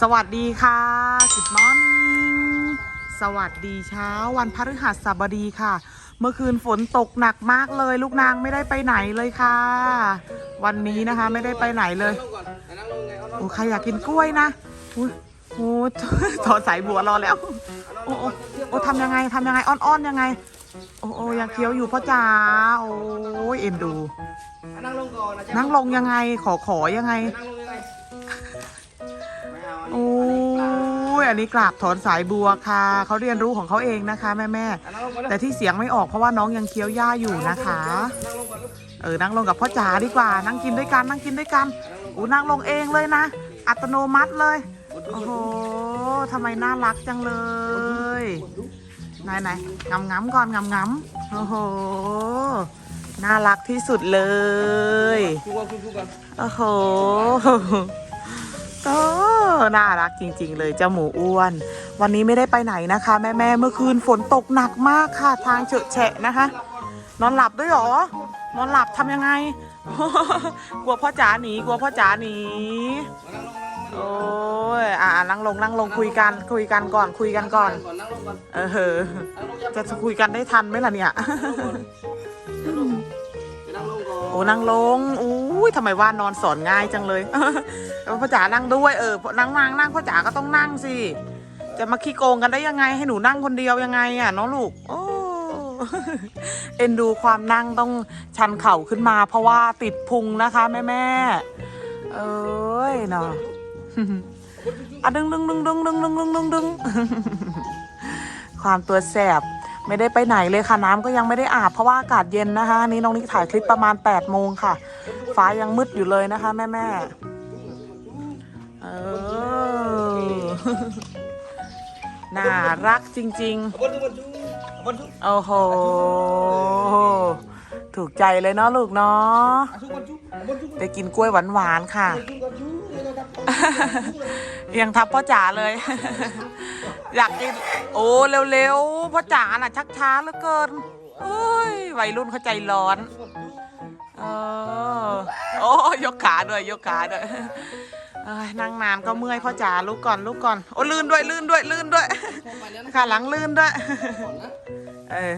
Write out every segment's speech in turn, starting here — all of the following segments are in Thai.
สวัสดีค่ะ Good morning สวัสดีเช้า วันพฤหัสบดีค่ะ เมื่อคืนฝนตกหนักมากเลย ลูกนางไม่ได้ไปไหนเลยค่ะ วันนี้นะคะไม่ได้ไปไหนเลยโอ้ใครอยากกินกล้วยนะอุ๊ยโอ้ถอดสายบัวรอแล้ว โอ้โอ้โอ้ทำยังไงทำยังไงอ้อนๆยังไง โอ้โอ้ยังเคี้ยวอยู่พ่อจ๋าโอ้ยเอ็นดู นั่งลงก่อนนะจ๊ะนั่งลงยังไงขอขอยังไง อันนี้กราบถอนสายบัวค่ะเขาเรียนรู้ของเขาเองนะคะ แม่แม่แต่ที่เสียงไม่ออกเพราะว่าน้องยังเคี้ยวหญ้าอยู่นะคะ เออนั่งลงกับพ่อจ๋าดีกว่า นั่งกินด้วยกันนั่งกินด้วยกันอู้นั่งลงเองเลยนะ อัตโนมัติเลยโอ้โหทำไมน่ารักจังเลยไหนไหนงำงำก่อนงำงำโอ้โหน่ารักที่สุดเลยโอ้โหก็ น่ารักจริง ๆ เลยเจ้าหมูอ้วน วันนี้ไม่ได้ไปไหนนะคะ แม่แม่ๆเมื่อคืนฝนตกหนักมากค่ะ ทางเฉอะแฉะนะคะ นอนหลับด้วยหรอ นอนหลับทำยังไง กลัวพ่อจ๋าหนีกลัวพ่อจ๋าหนีโอ้ยอ่านั่งลงนั่งลงคุยกันคุยกันก่อนคุยกันก่อน เออจะคุยกันได้ทันไหมล่ะเนี่ยโอ้นั่งลงอุ้้ยทำไมว่านอนสอนง่ายจังเลยพ่อจ๋านั่งด้วยเออนั่งนั่งนั่งพ่อจ๋าก็ต้องนั่งสิ จะมาขี้โกงกันได้ยังไง ให้หนูนั่งคนเดียวยังไงอะน้องลูก โอ้เอ็นดูความนั่งต้องชันเข่าขึ้นมา เพราะว่าติดพุงนะคะแม่แม่เอ้ยเนาะอะดึงดึงดึงดึงดึงดึงดึงดึงดึงความตัวแสบไม่ได้ไปไหนเลยค่ะน้ำก็ยังไม่ได้อาบเพราะว่าอากาศเย็นนะคะนนี่น้องนิกถ่ายคลิปประมาณ8ปดโมงค่ะ ฟ้ายังมืดอยู่เลยนะคะ แม่แม่เออ น่ารักจริง ๆ โอ้โห ถูกใจเลยเนาะลูกเนาะได้กินกล้วยหวานๆค่ะทุกบนทุกเลยนะครับยังทับพ่อจ๋าเลย อยากกิน โอ้เร็วๆพ่อจ๋าน่ะชักช้าเหลือเกินโอ้ยวัยรุ่นเขาใจร้อน ออโอ้ยกขาด้วยยกขาด้วยเอ้ยนั่งนานก็เมื่อยพ่อจ๋าลุกก่อนลุกก่อนโอ้ลื่นด้วยลื่นด้วยลื่นด้วยไปแล้วนะขาหลังลื่นด้วยก่อนนะเออ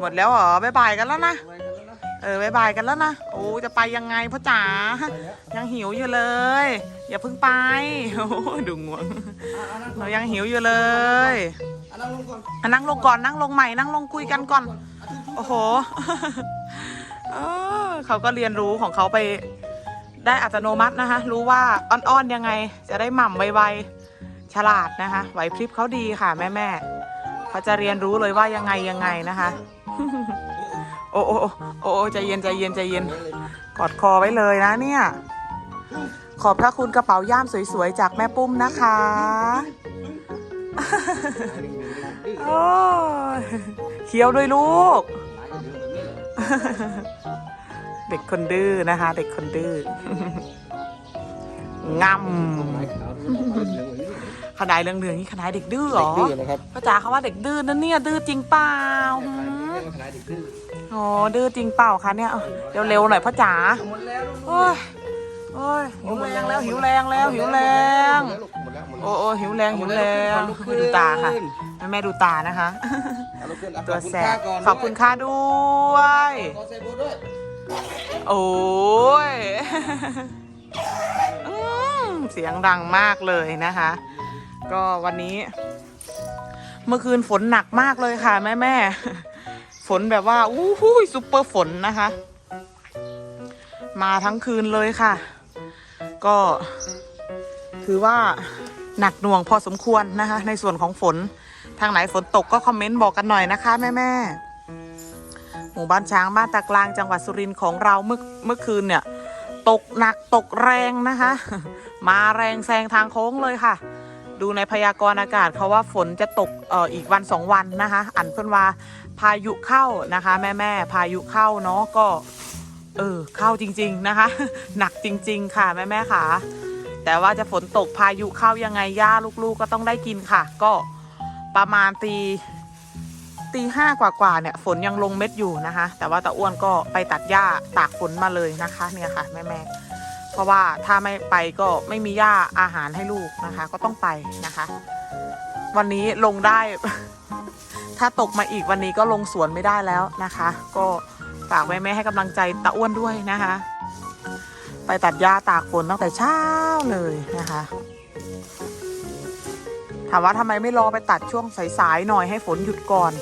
หมดแล้วเหรอบ๊ายบายกันแล้วนะไปกันแล้วนะเออบายบายกันแล้วนะโอ้จะไปยังไงพ่อจ๋ายังหิวอยู่เลย อย่าเพิ่งไปโอ้ดูง่วงเรายังหิวอยู่เลยนั่งลงก่อนอะนั่งลงก่อนนั่งลงใหม่นั่งลงคุยกันก่อน โอ้โหเออ เขาก็เรียนรู้ของเขาไปได้อัตโนมัตินะคะ รู้ว่าอ้อนๆยังไงจะได้หม่ำไวๆฉลาดนะคะไหวพริบเขาดีค่ะแม่ๆเขาจะเรียนรู้เลยว่ายังไงยังไงนะคะ โอ้โอ้โอ้ใจเย็นใจเย็นใจเย็น กอดคอไว้เลยนะเนี่ย ขอบพระคุณกระเป๋าย่ามสวยๆ จากแม่ปุ้มนะคะโอ้เคี้ยวด้วยลูก เด็กคนดื้อนะคะ เด็กคนดื้องำขนายเรื่องเรื่องนี่ขนายเด็กดื้อเหรอดื้อนะครับพ่อจ๋าเขาว่าเด็กดื้อนั่นเนี่ยดื้อจริงเปล่าหืมขนาดเด็กดื้ออ๋อดื้อจริงเปล่าคะเนี่ยเอาเร็วๆหน่อยพ่อจ๋าหมดแล้วโอ้ยโอ้ยหิวแรงแล้วหิวแรงแล้วหิวแรงหมดแล้วหมดแล้วโอ้โอ้หิวแรงหิวแรงดูตาค่ะแม่แม่ดูตานะคะตัวแสบขอบคุณค่าด้วยขอใส่ โอ้ยอเสียงดังมากเลยนะคะ ก็วันนี้ เมื่อคืนฝนหนักมากเลยค่ะแม่แม่ฝนแบบว่าอู้หูยซุปเปอร์ฝนนะคะ มาทั้งคืนเลยค่ะ ก็ ถือว่าหนักหน่วงพอสมควรนะคะ ในส่วนของฝนทางไหนฝนตกก็คอมเมนต์บอกกันหน่อยนะคะ แม่แม่ หมู่บ้านช้างบ้านตากลางจังหวัดสุรินทร์ของเราเมื่อเมื่อคืนเนี่ย ตกหนักตกแรงนะคะ มาแรงแซงทางโค้งเลยค่ะ ดูในพยากรณ์อากาศเขาว่าฝนจะตกเอ่ออีกวันสองวันนะคะ อันเพิ่นว่าพายุเข้านะคะ แม่แม่พายุเข้าเนาะก็ เออเข้าจริง ๆนะคะ หนักจริง ๆ ค่ะแม่แม่ค่ะ แต่ว่าจะฝนตกพายุเข้ายังไงย่าลูกๆก็ต้องได้กินค่ะ ก็ประมาณตี ตีห้ากว่าๆเนี่ยฝนยังลงเม็ดอยู่นะคะ แต่ว่าตาอ้วนก็ไปตัดหญ้าตากฝนมาเลยนะคะ เนี่ยค่ะแม่แม่ๆฝราะว่าถ้าไม่ไปก็ไม่มีหญ้าอาหารให้ลูกนะคะ ก็ต้องไปนะคะ วันนี้ลงได้ ถ้าตกมาอีกวันนี้ก็ลงสวนไม่ได้แล้วนะคะ ก็ฝากแม่ๆให้กำลังใจตาอ้วนด้วยนะคะ ไปตัดหญ้าตากฝนตั้งแต่เช้าเลยนะคะ ถามว่าทำไมไม่รอไปตัดช่วงสายๆหน่อยให้ฝนหยุดก่อน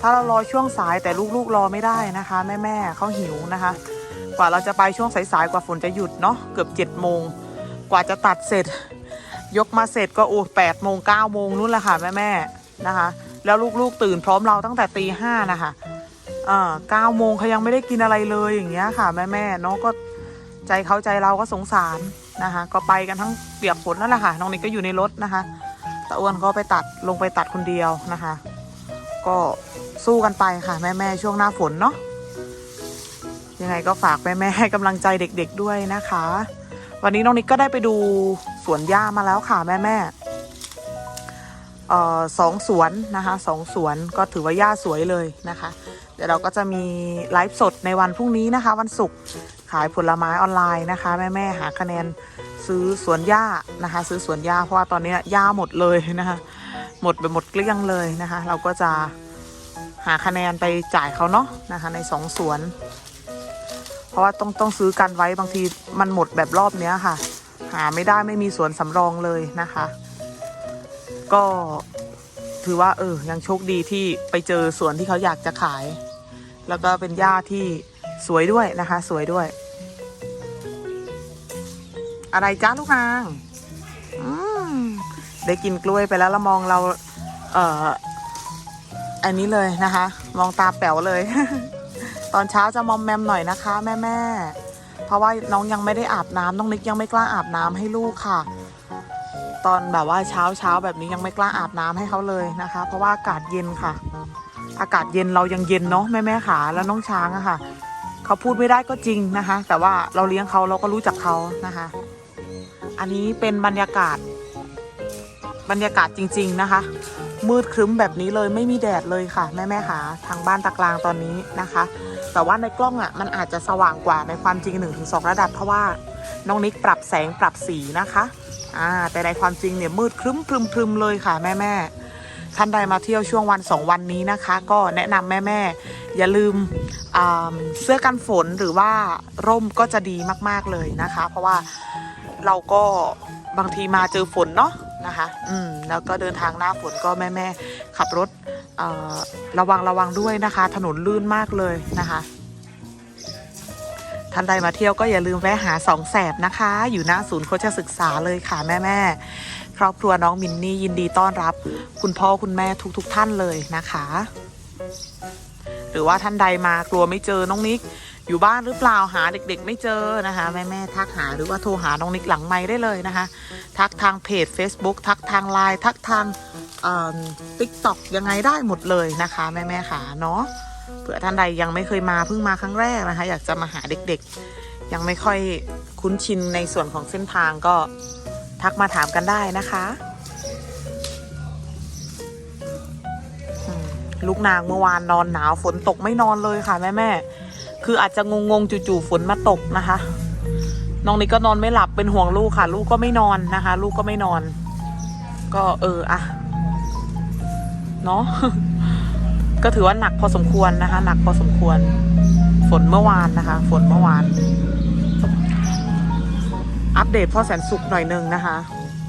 ถ้าเรารอช่วงสายแต่ลูกๆรอไม่ได้นะคะแม่ๆเขาหิวนะคะ กว่าเราจะไปช่วงสายๆกว่าฝนจะหยุดเนาะเกือบเจ็ดโมงกว่าจะตัดเสร็จ ยกมาเสร็จก็โอ้แปดโมงเก้าโมงนู่นแหละค่ะแม่ๆนะคะ แล้วลูกๆตื่นพร้อมเราตั้งแต่ตีห้านะคะเอ่าเก้าโมงเขายังไม่ได้กินอะไรเลยอย่างเงี้ยค่ะแม่ๆเนาะก็ใจเขาใจเราก็สงสารนะคะ ก็ไปกันทั้งเปียกฝนนั่นแหละค่ะน้องนิกก็อยู่ในรถนะคะ ตาอ้วนก็ไปตัดลงไปตัดคนเดียวนะคะ ก็สู้กันไปค่ะ แม่ๆช่วงหน้าฝนเนาะยังไงก็ฝากแม่ๆให้กำลังใจเด็กๆด้วยนะคะ วันนี้น้องนิกก็ได้ไปดูสวนหญ้ามาแล้วค่ะแม่ๆเอ่อสองสวนนะคะสองสวนก็ถือว่าหญ้าสวยเลยนะคะ เดี๋ยวเราก็จะมีไลฟ์สดในวันพรุ่งนี้นะคะ วันศุกร์ขายผลไม้ออนไลน์นะคะ แม่ๆหาคะแนน ซื้อสวนหญ้านะคะ ซื้อสวนหญ้าเพราะว่าตอนนี้หญ้าหมดเลยนะคะ หมดไปหมดเกลี้ยงเลยนะคะ เราก็จะหาคะแนนไปจ่ายเขาเนาะนะคะ ในสองสวน เพราะว่าต้องต้องซื้อกันไว้บางทีมันหมดแบบรอบเนี้ยค่ะ หาไม่ได้ไม่มีสวนสำรองเลยนะคะ ก็ถือว่า เออ ยังโชคดีที่ไปเจอสวนที่เขาอยากจะขาย แล้วก็เป็นหญ้าที่สวยด้วยนะคะ สวยด้วย อะไรจ้าลูกนางอืมได้กินกล้วยไปแล้วแล้วมองเรา เอ่อ อันนี้เลยนะคะ มองตาแป๋วเลย ตอนเช้าจะมอมแมมหน่อยนะคะ แม่แม่เพราะว่าน้องยังไม่ได้อาบน้ำน้องนิกยังไม่กล้าอาบน้ำให้ลูกค่ะ ตอนแบบว่าเช้าเช้าแบบนี้ยังไม่กล้าอาบน้ำให้เขาเลยนะคะ เพราะว่าอากาศเย็นค่ะ อากาศเย็นเรายังเย็นเนาะแม่แม่ขาแล้วน้องช้างอะค่ะเขาพูดไม่ได้ก็จริงนะคะ แต่ว่าเราเลี้ยงเขาเราก็รู้จักเขานะคะ อันนี้เป็นบรรยากาศ บรรยากาศจริง ๆนะคะ มืดครึ้มแบบนี้เลยไม่มีแดดเลยค่ะ แม่แม่ๆขาทางบ้านตะกลางตอนนี้นะคะ แต่ว่าในกล้องอะมันอาจจะสว่างกว่าในความจริง 1-2 ระดับเพราะว่าน้องนิกปรับแสงปรับสีนะคะอ่าแต่ในความจริงเนี่ยมืดครึ้มพรึมพรึมเลยค่ะแม่แม่ๆท่านใดมาเที่ยวช่วงวันสองวันนี้นะคะ ก็แนะนำแม่แม่ๆอย่าลืมเสื้อกันฝนหรือว่าร่มก็จะดีมาก ๆ เลยนะคะ เพราะว่า เราก็บางทีมาเจอฝนเนาะนะคะ อืม แล้วก็เดินทางหน้าฝนก็แม่แม่ขับรถระวังระวังด้วยนะคะ ถนนลื่นมากเลยนะคะท่านใดมาเที่ยวก็อย่าลืมแวะหาสองแสบนะคะ อยู่หน้าศูนย์โคชศึกษาเลยค่ะแม่แม่ครอบครัวน้องมินนี่ยินดีต้อนรับ คุณพ่อคุณแม่ทุกๆทท่านเลยนะคะ หรือว่าท่านใดมากลัวไม่เจอน้องนิก อยู่บ้านหรือเปล่าหาเด็ก ๆ ไม่เจอนะคะแม่แม่ๆทักหาหรือว่าโทรหาน้องนิกหลังไม้ได้เลยนะคะ ทักทางเพจ Facebook ทักทางไลน์ทักทางติ๊กต็อกยังไงได้หมดเลยนะคะ แม่แม่ๆขาเนาะเผื่อท่านใดยังไม่เคยมาเพิ่งมาครั้งแรกนะคะ อยากจะมาหาเด็กๆ ยังไม่ค่อยคุ้นชินในส่วนของเส้นทางก็ทักมาถามกันได้นะคะลูกนางเมื่อวานนอนหนาวฝนตกไม่นอนเลยค่ะแม่แม่ๆ คืออาจจะงงๆจู่ๆฝนมาตกนะคะ น้องนิกก็นอนไม่หลับเป็นห่วงลูกค่ะ ลูกก็ไม่นอนนะคะ ลูกก็ไม่นอน ก็เอออะเนาะก็ถือว่าหนักพอสมควรนะคะ หนักพอสมควร ฝนเมื่อวานนะคะ ฝนเมื่อวาน อัปเดตพ่อแสนสุขหน่อยนึงนะคะ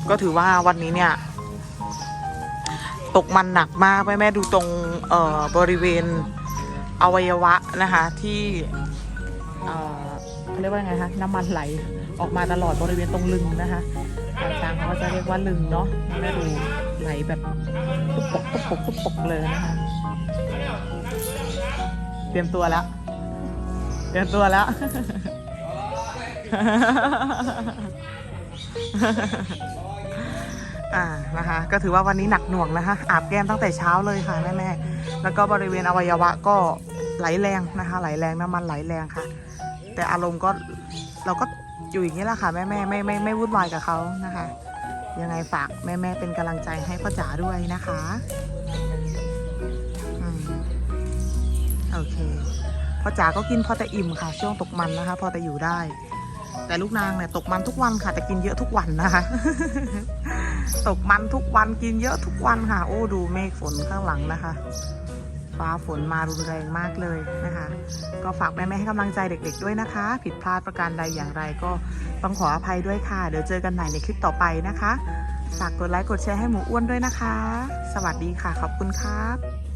ก็ถือว่าวันนี้เนี่ย ตกมันหนักมากแม่แม่ดูตรงเอ่อบริเวณ อวัยวะนะคะที่เขาเรียกว่าไงคะน้ำมันไหลออกมาตลอดบริเวณตรงลึงนะคะทางช้างเขาจะเรียกว่าลึงเนาะแม่ดูไหลแบบตุ๊บปกตุ๊บปกตุ๊บปกเลยนะคะเตรียมตัวแล้วเตรียมตัวแล้ว อ่านะคะ ก็ถือว่าวันนี้หนักหน่วงนะคะ อาบแก้มตั้งแต่เช้าเลยค่ะแม่แม่ๆแล้วก็บริเวณอวัยวะก็ไหลแรงนะคะ ไหลแรงน้ำมันไหลแรงค่ะ แต่อารมณ์ก็เราก็อยู่อย่างนี้แหละค่ะแม่แม่ไม่ไม่ไม่วุ่นวายกับเขานะคะ ยังไงฝากแม่แม่ๆเป็นกำลังใจให้พ่อจ๋าด้วยนะคะโอเคพ่อจ๋าก็กินพอแต่อิ่มค่ะ ช่วงตกมันนะคะ พอแต่อยู่ได้ แต่ลูกนางเนี่ยตกมันทุกวันค่ะ แต่กินเยอะทุกวันนะคะ ตกมันทุกวันกินเยอะทุกวันค่ะ โอ้ดูเมฆฝนข้างหลังนะคะฟ้าฝนมารุนแรงมากเลยนะคะ ก็ฝากแม่ๆให้กำลังใจเด็ก ๆ ด้วยนะคะ ผิดพลาดประการใดอย่างไรก็ต้องขออภัยด้วยค่ะ เดี๋ยวเจอกันใหม่ในคลิปต่อไปนะคะ ฝากกดไลค์กดแชร์ให้หมูอ้วนด้วยนะคะ สวัสดีค่ะ ขอบคุณครับ